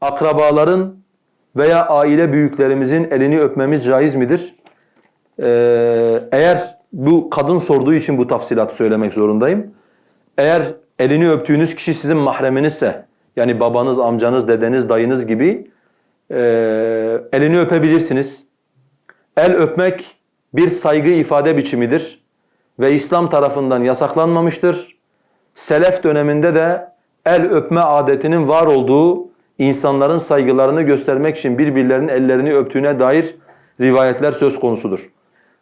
akrabaların veya aile büyüklerimizin elini öpmemiz caiz midir? Ee, eğer bu kadın sorduğu için bu tafsilatı söylemek zorundayım. Eğer elini öptüğünüz kişi sizin mahreminizse, yani babanız, amcanız, dedeniz, dayınız gibi e, elini öpebilirsiniz. El öpmek bir saygı ifade biçimidir ve İslam tarafından yasaklanmamıştır. Selef döneminde de el öpme adetinin var olduğu insanların saygılarını göstermek için birbirlerinin ellerini öptüğüne dair rivayetler söz konusudur.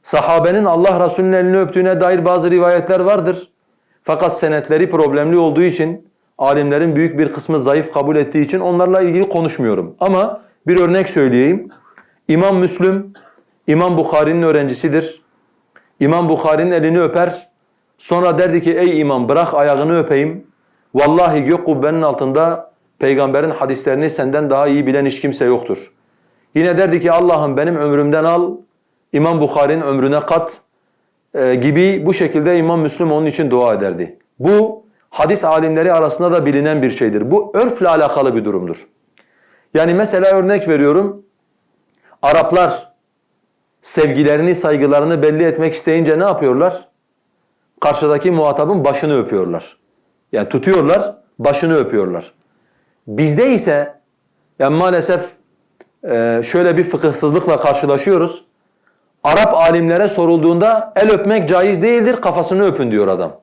Sahabenin Allah Resulü'nün elini öptüğüne dair bazı rivayetler vardır. Fakat senetleri problemli olduğu için alimlerin büyük bir kısmı zayıf kabul ettiği için onlarla ilgili konuşmuyorum. Ama bir örnek söyleyeyim. İmam Müslüm, İmam Bukhari'nin öğrencisidir. İmam Bukhari'nin elini öper. Sonra derdi ki ey imam bırak ayağını öpeyim. Vallahi gök kubbenin altında peygamberin hadislerini senden daha iyi bilen hiç kimse yoktur. Yine derdi ki Allah'ım benim ömrümden al, İmam Bukhari'nin ömrüne kat e, gibi bu şekilde İmam Müslüm onun için dua ederdi. Bu hadis alimleri arasında da bilinen bir şeydir. Bu örfle alakalı bir durumdur. Yani mesela örnek veriyorum. Araplar sevgilerini, saygılarını belli etmek isteyince ne yapıyorlar? Karşıdaki muhatabın başını öpüyorlar. Yani tutuyorlar, başını öpüyorlar. Bizde ise yani maalesef e, şöyle bir fıkıhsızlıkla karşılaşıyoruz. Arap alimlere sorulduğunda el öpmek caiz değildir, kafasını öpün diyor adam.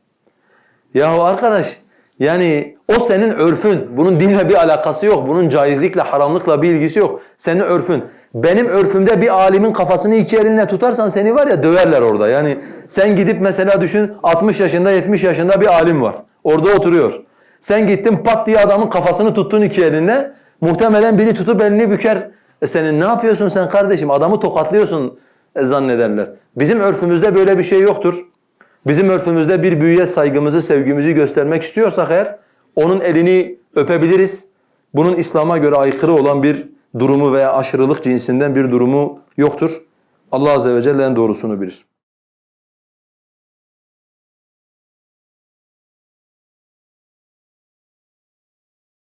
Yahu arkadaş yani o senin örfün. Bunun dinle bir alakası yok. Bunun caizlikle, haramlıkla bir ilgisi yok. Senin örfün. Benim örfümde bir alimin kafasını iki elinle tutarsan seni var ya döverler orada. Yani sen gidip mesela düşün 60 yaşında 70 yaşında bir alim var. Orada oturuyor. Sen gittin pat diye adamın kafasını tuttun iki elinle. Muhtemelen biri tutup elini büker. E senin ne yapıyorsun sen kardeşim? Adamı tokatlıyorsun e, zannederler. Bizim örfümüzde böyle bir şey yoktur. Bizim örfümüzde bir büyüye saygımızı, sevgimizi göstermek istiyorsak eğer onun elini öpebiliriz. Bunun İslam'a göre aykırı olan bir durumu veya aşırılık cinsinden bir durumu yoktur. Allah azze ve celle en doğrusunu bilir.